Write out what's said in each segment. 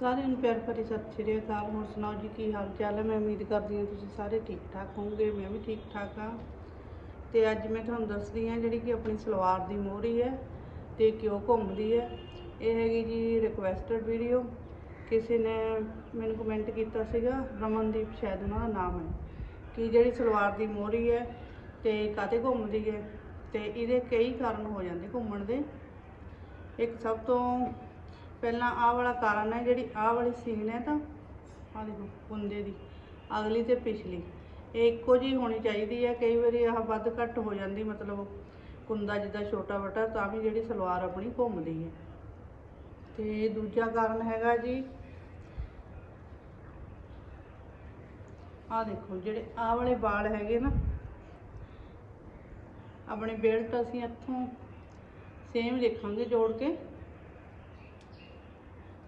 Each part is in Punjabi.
ਸਾਰਿਆਂ ਨੂੰ ਪਿਆਰ ਭਰੀ ਸਤਿ ਸ਼੍ਰੀ ਅਕਾਲ। ਹੋਰ ਸੁਣਾਓ ਜੀ, ਕੀ ਹਾਲ ਚਾਲ ਹੈ? ਮੈਂ ਉਮੀਦ ਕਰਦੀ ਹਾਂ ਤੁਸੀਂ ਸਾਰੇ ਠੀਕ ਠਾਕ ਹੋਵੋਗੇ, ਮੈਂ ਵੀ ਠੀਕ ਠਾਕ ਹਾਂ। ਤੇ ਅੱਜ ਮੈਂ ਤੁਹਾਨੂੰ ਦੱਸਦੀ ਹਾਂ ਜਿਹੜੀ ਕਿ ਆਪਣੀ ਸਲਵਾਰ ਦੀ ਮੋਹਰੀ ਹੈ ਤੇ ਕਿਉਂ ਘੁੰਮਦੀ ਹੈ। ਇਹ ਹੈਗੀ ਜੀ ਰਿਕੁਐਸਟਡ ਵੀਡੀਓ ਕਿਸੇ ਨੇ ਮੈਨੂੰ ਕਮੈਂਟ ਕੀਤਾ ਸੀਗਾ, ਰਮਨਦੀਪ ਸ਼ਾਇਦ ਉਹਨਾਂ ਦਾ ਨਾਮ ਹੈ, ਕਿ ਜਿਹੜੀ ਸਲਵਾਰ ਦੀ ਮੋਹਰੀ ਹੈ ਤੇ ਕਾਤੇ ਘੁੰਮਦੀ ਹੈ ਤੇ ਇਹਦੇ ਕਈ ਕਾਰਨ ਹੋ ਜਾਂਦੇ ਘੁੰਮਣ ਦੇ। ਇੱਕ ਸਭ ਤੋਂ ਪਹਿਲਾਂ ਆਹ ਵਾਲਾ ਕਾਰਨ ਹੈ, ਜਿਹੜੀ ਆਹ ਵਾਲੀ ਸੀਨ ਹੈ ਤਾਂ ਆਹ ਦੇਖੋ ਕੁੰਦੇ ਦੀ। ਅਗਲੀ ਤੇ ਪਿਛਲੀ। ਇਹ ਇੱਕੋ ਜਿਹੀ ਹੋਣੀ ਚਾਹੀਦੀ ਹੈ, ਕਈ ਵਾਰੀ ਆਹ ਵੱਧ ਘੱਟ ਹੋ ਜਾਂਦੀ, ਮਤਲਬ ਕੁੰਦਾ ਜਿੱਦਾਂ ਛੋਟਾ ਵੱਡਾ, ਤਾਂ ਵੀ ਜਿਹੜੀ ਸਲਵਾਰ ਆਪਣੀ ਘੁੰਮਦੀ ਹੈ। ਤੇ ਦੂਜਾ ਕਾਰਨ ਹੈਗਾ ਜੀ, ਆਹ ਦੇਖੋ, ਜਿਹੜੇ ਆਹ ਵਾਲੇ ਵਾਲ ਹੈਗੇ ਨਾ, ਆਪਣੇ ਬੈਲਟ ਅਸੀਂ ਇੱਥੋਂ ਸੇਮ ਦੇਖਾਂਗੇ ਜੋੜ ਕੇ।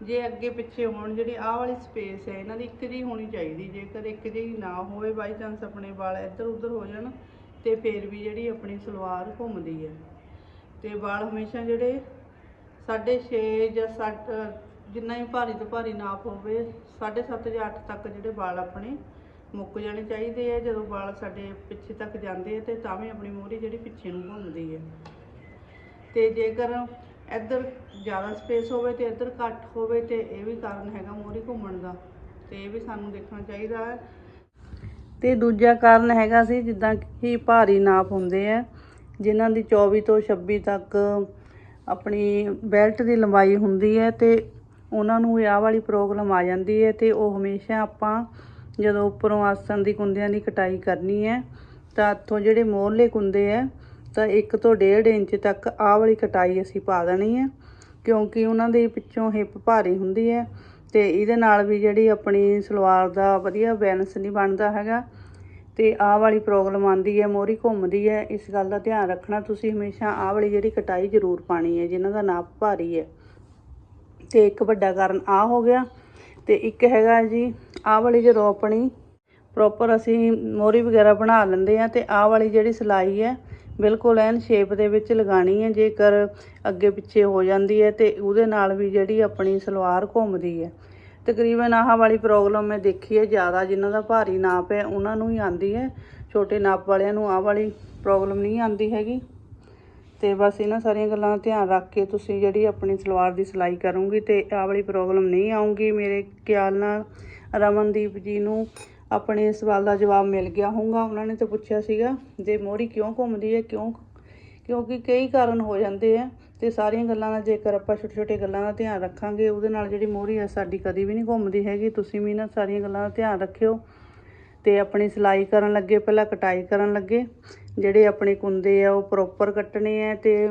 ਜੇ ਅੱਗੇ ਪਿੱਛੇ ਹੋਣ ਜਿਹੜੀ ਆਹ ਵਾਲੀ ਸਪੇਸ ਹੈ, ਇਹਨਾਂ ਦੀ ਇੱਕ ਜਿਹੀ ਹੋਣੀ ਚਾਹੀਦੀ, ਜੇਕਰ ਇੱਕ ਜਿਹੀ ਨਾ ਹੋਵੇ ਬਾਈ ਚਾਂਸ ਆਪਣੇ ਵਾਲ ਇੱਧਰ ਉੱਧਰ ਹੋ ਜਾਣ ਤੇ ਫਿਰ ਵੀ ਜਿਹੜੀ ਆਪਣੀ ਸਲਵਾਰ ਘੁੰਮਦੀ ਹੈ। ਤੇ ਵਾਲ ਹਮੇਸ਼ਾ ਜਿਹੜੇ 6.5 ਜਾਂ 7 ਜਿੰਨਾ ਹੀ ਭਾਰੀ ਤੋਂ ਭਾਰੀ ਨਾਪ ਹੋਵੇ 7.5 ਜਾਂ 8 ਤੱਕ ਜਿਹੜੇ ਵਾਲ ਆਪਣੇ ਮੁੱਕ ਜਾਣੇ ਚਾਹੀਦੇ ਆ। ਜਦੋਂ ਵਾਲ ਸਾਡੇ ਪਿੱਛੇ ਤੱਕ ਜਾਂਦੇ ਆ ਤੇ ਤਾਂ ਵੀ ਆਪਣੀ ਮੋਹਰੀ ਜਿਹੜੀ ਪਿੱਛੇ ਨੂੰ ਘੁੰਮਦੀ ਹੈ। ਤੇ ਜੇਕਰ ਇੱਧਰ ਜ਼ਿਆਦਾ ਸਪੇਸ ਹੋਵੇ ਤੇ ਇੱਧਰ ਘੱਟ ਹੋਵੇ ਤੇ ਇਹ ਵੀ ਕਾਰਨ ਹੈਗਾ ਮੋਹਰੀ ਘੁੰਮਣ ਦਾ, ਤੇ ਇਹ ਵੀ ਸਾਨੂੰ ਦੇਖਣਾ ਚਾਹੀਦਾ ਹੈ। ਤੇ ਦੂਜਾ ਕਾਰਨ ਹੈਗਾ ਸੀ ਜਿੱਦਾਂ ਕਿ ਭਾਰੀ ਨਾਪ ਹੁੰਦੇ ਆ, ਜਿਨ੍ਹਾਂ ਦੀ 24 ਤੋਂ 26 ਤੱਕ ਆਪਣੀ ਬੈਲਟ ਦੀ ਲੰਬਾਈ ਹੁੰਦੀ ਹੈ ਤੇ ਉਹਨਾਂ ਨੂੰ ਆਹ ਵਾਲੀ ਪ੍ਰੋਬਲਮ ਆ ਜਾਂਦੀ ਹੈ ਤੇ ਉਹ ਹਮੇਸ਼ਾ ਆਪਾਂ ਜਦੋਂ ਉੱਪਰੋਂ ਆਸਣ ਦੀ ਕੁੰਦਿਆਂ ਦੀ ਕਟਾਈ ਕਰਨੀ ਹੈ, ਤਾਂ ਇੱਥੋਂ ਜਿਹੜੇ ਮੋਹਰਲੇ ਕੁੰਦੇ ਆ ਤਾਂ 1 ਤੋਂ 1.5 ਇੰਚ ਤੱਕ ਆਹ ਵਾਲੀ ਕਟਾਈ ਅਸੀਂ ਪਾ ਦੇਣੀ ਹੈ, ਕਿਉਂਕਿ ਉਹਨਾਂ ਦੇ ਪਿੱਛੋਂ ਹਿੱਪ ਭਾਰੀ ਹੁੰਦੀ ਹੈ ਤੇ ਇਹਦੇ ਨਾਲ ਵੀ ਜਿਹੜੀ ਆਪਣੀ ਸਲਵਾਰ ਦਾ ਵਧੀਆ ਬੈਲੈਂਸ ਨਹੀਂ ਬਣਦਾ ਹੈਗਾ ਤੇ ਆਹ ਵਾਲੀ ਪ੍ਰੋਬਲਮ ਆਂਦੀ ਹੈ, ਮੋਹਰੀ ਘੁੰਮਦੀ ਹੈ, ਇਸ ਗੱਲ ਦਾ ਧਿਆਨ ਰੱਖਣਾ ਤੁਸੀਂ ਹਮੇਸ਼ਾ ਆਹ ਵਾਲੀ ਜਿਹੜੀ ਕਟਾਈ ਜ਼ਰੂਰ ਪਾਣੀ ਹੈ, ਜਿਨ੍ਹਾਂ ਦਾ ਨਾਪ ਭਾਰੀ ਹੈ। ਤੇ ਇੱਕ ਵੱਡਾ ਕਾਰਨ ਆ ਹੋ ਗਿਆ ਤੇ ਇੱਕ ਹੈਗਾ ਜੀ ਆਹ ਵਾਲੀ ਜਦੋਂ ਆਪਣੀ ਪ੍ਰੋਪਰ ਅਸੀਂ ਮੋਹਰੀ ਵਗੈਰਾ ਬਣਾ ਲੈਂਦੇ ਆ ਤੇ ਆਹ ਵਾਲੀ ਜਿਹੜੀ ਸਿਲਾਈ ਹੈ ਬਿਲਕੁਲ ਐਨ ਸ਼ੇਪ ਦੇ ਵਿੱਚ ਲਗਾਣੀ ਹੈ, ਜੇਕਰ ਅੱਗੇ ਪਿੱਛੇ ਹੋ ਜਾਂਦੀ ਹੈ ਤੇ ਉਹਦੇ ਨਾਲ ਵੀ ਜਿਹੜੀ ਆਪਣੀ ਸਲਵਾਰ ਘੁੰਮਦੀ ਹੈ। ਤਕਰੀਬਨ ਆਹ ਵਾਲੀ ਪ੍ਰੋਬਲਮ ਮੈਂ ਦੇਖੀ ਹੈ, ਜ਼ਿਆਦਾ ਜਿਨ੍ਹਾਂ ਦਾ ਭਾਰੀ ਨਾਪ ਹੈ, ਉਹਨਾਂ ਨੂੰ ਹੀ ਆਂਦੀ ਹੈ। ਛੋਟੇ ਨਾਪ ਵਾਲਿਆਂ ਨੂੰ ਆਹ ਵਾਲੀ ਪ੍ਰੋਬਲਮ ਨਹੀਂ ਆਂਦੀ ਹੈਗੀ। ਤੇ ਬਸ ਇਹਨਾਂ ਸਾਰੀਆਂ ਗੱਲਾਂ ਦਾ ਧਿਆਨ ਰੱਖ ਕੇ ਤੁਸੀਂ ਜਿਹੜੀ ਆਪਣੀ ਸਲਵਾਰ ਦੀ ਸਿਲਾਈ ਕਰੋਗੇ ਤੇ ਆਹ ਵਾਲੀ ਪ੍ਰੋਬਲਮ ਨਹੀਂ ਆਉਂਗੀ ਮੇਰੇ ਖਿਆਲ ਨਾਲ ਰਮਨਦੀਪ ਜੀ ਨੂੰ ਆਪਣੇ ਇਸ ਸਵਾਲ ਦਾ ਜਵਾਬ ਮਿਲ ਗਿਆ ਹੋਊਗਾ। ਉਹਨਾਂ ਨੇ ਤਾਂ ਪੁੱਛਿਆ ਸੀਗਾ, ਜੇ ਮੋਹਰੀ ਕਿਉਂ ਘੁੰਮਦੀ ਹੈ, ਕਿਉਂ ਕਿਉਂਕਿ ਕਈ ਕਾਰਨ ਹੋ ਜਾਂਦੇ ਆ ਤੇ ਸਾਰੀਆਂ ਗੱਲਾਂ ਦਾ ਜੇਕਰ ਆਪਾਂ ਛੋਟੇ ਛੋਟੇ ਗੱਲਾਂ ਦਾ ਧਿਆਨ ਰੱਖਾਂਗੇ, ਉਹਦੇ ਨਾਲ ਜਿਹੜੀ ਮੋਹਰੀ ਹੈ, ਸਾਡੀ ਕਦੀ ਵੀ ਨਹੀਂ ਘੁੰਮਦੀ ਹੈਗੀ। ਤੁਸੀਂ ਵੀ ਇਹਨਾਂ ਸਾਰੀਆਂ ਗੱਲਾਂ ਦਾ ਧਿਆਨ ਰੱਖਿਓ ਤੇ ਆਪਣੀ ਸਿਲਾਈ ਕਰਨ ਲੱਗੇ, ਪਹਿਲਾਂ ਕਟਾਈ ਕਰਨ ਲੱਗੇ। ਜਿਹੜੇ ਆਪਣੇ ਕੁੰਦੇ ਆ, ਉਹ ਪ੍ਰੋਪਰ ਕੱਟਣੇ ਆ ਤੇ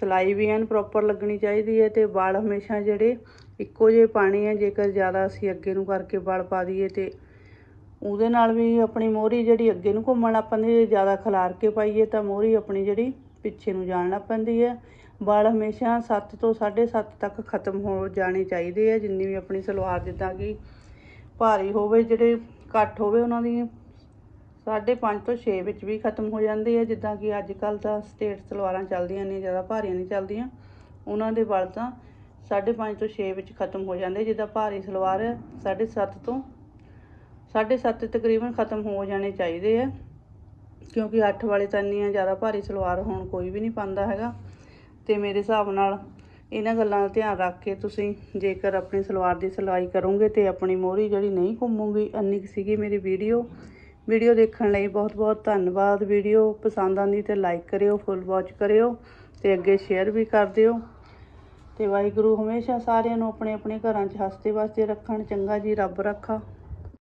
ਸਿਲਾਈ ਵੀ ਐਨ ਪ੍ਰੋਪਰ ਲੱਗਣੀ ਚਾਹੀਦੀ ਹੈ ਤੇ ਵਾਲ ਹਮੇਸ਼ਾ ਜਿਹੜੇ ਇੱਕੋ ਜਿਹੇ ਪਾਣੇ ਆ, ਜੇਕਰ ਜ਼ਿਆਦਾ ਅਸੀਂ ਅੱਗੇ ਨੂੰ ਕਰਕੇ ਵਾਲ ਪਾ ਦਈਏ ਤੇ ਉਹਦੇ ਨਾਲ ਵੀ ਆਪਣੀ ਮੋਹਰੀ ਜਿਹੜੀ ਅੱਗੇ ਨੂੰ ਘੁੰਮਣ ਲੱਗ ਪੈਂਦੀ ਜੇ ਜ਼ਿਆਦਾ ਖਿਲਾਰ ਕੇ ਪਾਈਏ ਤਾਂ ਮੋਹਰੀ ਆਪਣੀ ਜਿਹੜੀ ਪਿੱਛੇ ਨੂੰ ਜਾਣ ਲੱਗ ਪੈਂਦੀ ਹੈ। ਵਾਲ ਹਮੇਸ਼ਾ 7 ਤੋਂ 7.5 ਤੱਕ ਖਤਮ ਹੋ ਜਾਣੇ ਚਾਹੀਦੇ ਆ, ਜਿੰਨੀ ਵੀ ਆਪਣੀ ਸਲਵਾਰ ਜਿੱਦਾਂ ਕਿ ਭਾਰੀ ਹੋਵੇ, ਜਿਹੜੇ ਘੱਟ ਹੋਵੇ ਉਹਨਾਂ ਦੀ 5.5 ਤੋਂ 6 ਵਿੱਚ ਵੀ ਖਤਮ ਹੋ ਜਾਂਦੇ ਆ। ਜਿੱਦਾਂ ਕਿ ਅੱਜ ਕੱਲ ਤਾਂ ਸਟੇਟ ਸਲਵਾਰਾਂ ਚੱਲਦੀਆਂ ਨੇ, ਜ਼ਿਆਦਾ ਭਾਰੀਆਂ ਨਹੀਂ ਚੱਲਦੀਆਂ। ਉਹਨਾਂ ਦੇ ਵਾਲ ਤਾਂ 5.5 ਤੋਂ 6 ਵਿੱਚ ਖਤਮ ਹੋ ਜਾਂਦੇ ਜਿੱਦਾਂ ਭਾਰੀ ਸਲਵਾਰ ਹੈ 7.5 ਤੋਂ 7.5 ਤਕਰੀਬਨ ਖਤਮ ਹੋ ਜਾਣੇ ਚਾਹੀਦੇ ਆ, ਕਿਉਂਕਿ 8 ਵਾਲੇ ਤਾਂ ਇੰਨੀਆਂ ਜ਼ਿਆਦਾ ਭਾਰੀ ਸਲਵਾਰ ਹੁਣ ਕੋਈ ਵੀ ਨਹੀਂ ਪਾਉਂਦਾ ਹੈਗਾ। ਤੇ ਮੇਰੇ ਹਿਸਾਬ ਨਾਲ ਇਹਨਾਂ ਗੱਲਾਂ ਦਾ ਧਿਆਨ ਰੱਖ ਕੇ ਤੁਸੀਂ ਜੇਕਰ ਆਪਣੀ ਸਲਵਾਰ ਦੀ ਸਿਲਾਈ ਕਰੋਗੇ ਤੇ ਆਪਣੀ ਮੋਹਰੀ ਜਿਹੜੀ ਨਹੀਂ ਘੁੰਮੂਗੀ, ਇੰਨੀ ਕੁ ਸੀਗੀ ਮੇਰੀ ਵੀਡੀਓ। ਵੀਡੀਓ ਦੇਖਣ ਲਈ ਬਹੁਤ ਬਹੁਤ ਧੰਨਵਾਦ। ਵੀਡੀਓ ਪਸੰਦ ਆਂਦੀ ਤੇ ਲਾਈਕ ਕਰਿਓ, ਫੁੱਲ ਵਾਚ ਕਰਿਓ ਤੇ ਅੱਗੇ ਸ਼ੇਅਰ ਵੀ ਕਰ ਦਿਓ। ਤੇ ਵਾਹਿਗੁਰੂ ਹਮੇਸ਼ਾ ਸਾਰਿਆਂ ਨੂੰ ਆਪਣੇ ਆਪਣੇ ਘਰਾਂ 'ਚ ਹੱਸਦੇ ਵਸਦੇ ਰੱਖਣ, ਚੰਗਾ ਜੀ ਰੱਬ ਰੱਖਾ।